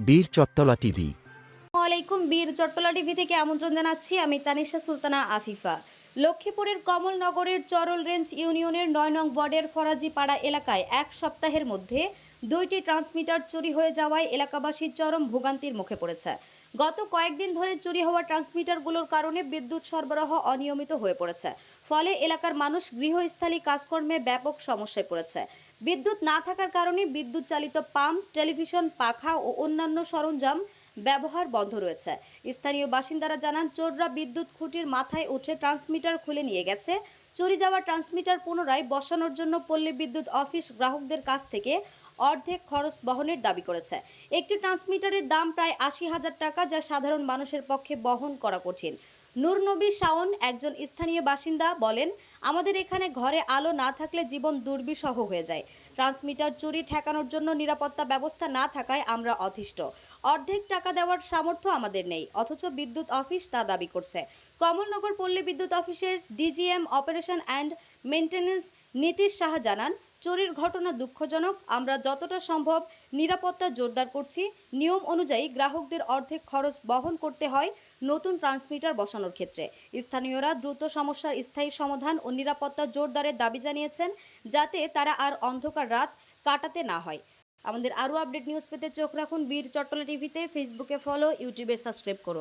বীর চট্টলা টিভি। আলাইকুম বীর চট্টলা টিভি থেকে আমন্ত্রণ জানাচ্ছি। আমি তানিশা সুলতানা আফিফা। লক্ষ্মীপুরের কমলনগরের চরল রেঞ্জ ইউনিয়নের নয় নং ওয়ার্ডের ফরাজিপাড়া এলাকায় এক সপ্তাহের মধ্যে দুইটি ট্রান্সমিটার চুরি হয়ে যাওয়ায় এলাকাবাসী চরম ভোগান্তির মুখে পড়েছে। গত কয়েকদিন ধরে চুরি হওয়া ট্রান্সমিটারগুলোর কারণে বিদ্যুৎ সরবরাহ অনিয়মিত হয়ে পড়েছে। ফলে এলাকার মানুষ গৃহস্থালী কাজকর্মে ব্যাপক সমস্যায় পড়েছে। বিদ্যুৎ না থাকার কারণে বিদ্যুৎ চালিত পাম্প, টেলিভিশন, পাখা ও অন্যান্য সরঞ্জাম ব্যবহার বন্ধ রয়েছে। স্থানীয় বাসিন্দারা জানান, চোররা বিদ্যুৎ খুঁটির মাথায় উঠে ট্রান্সমিটার খুলে নিয়ে গেছে। চুরি যাওয়া ট্রান্সমিটার পুনরায় বসানোর জন্য পল্লী বিদ্যুৎ অফিস গ্রাহকদের কাছ থেকে অর্ধেক খরচ বহনের দাবি করেছে। একটি ট্রান্সমিটারের দাম প্রায় আশি হাজার টাকা, যা সাধারণ মানুষের পক্ষে বহন করা কঠিন। নূর নবী শাওন একজন স্থানীয় বাসিন্দা বলেন, আমাদের এখানে ঘরে আলো না থাকলে জীবন দুর্বিষহ হয়ে যায়। ট্রান্সমিটার চুরি ঠেকানোর জন্য নিরাপত্তা ব্যবস্থা না থাকায় আমরা অতিষ্ঠ। অর্ধেক টাকা দেওয়ার সামর্থ্য আমাদের নেই, অথচ বিদ্যুৎ অফিস তা দাবি করছে। কমলনগর পল্লী বিদ্যুৎ অফিসের DGM operation and maintenance Nitish Saha জানান চুরির ঘটনা দুঃখজনক। আমরা যতটা সম্ভব নিরাপত্তা জোরদার করছি। নিয়ম অনুযায়ী গ্রাহকদের অর্ধেক খরচ বহন করতে হয় নতুন ট্রান্সমিটার বসানোর ক্ষেত্রে। স্থানীয়রা দ্রুত সমস্যার স্থায়ী সমাধান ও নিরাপত্তা জোরদারের দাবি জানিয়েছেন যাতে তারা আর অন্ধকার রাত কাটাতে না হয়। আমাদের আরও আপডেট নিউজ পেতে চোখ রাখুন বীর চট্টলা টিভিতে। ফেসবুকে ফলো, ইউটিউবে সাবস্ক্রাইব করুন।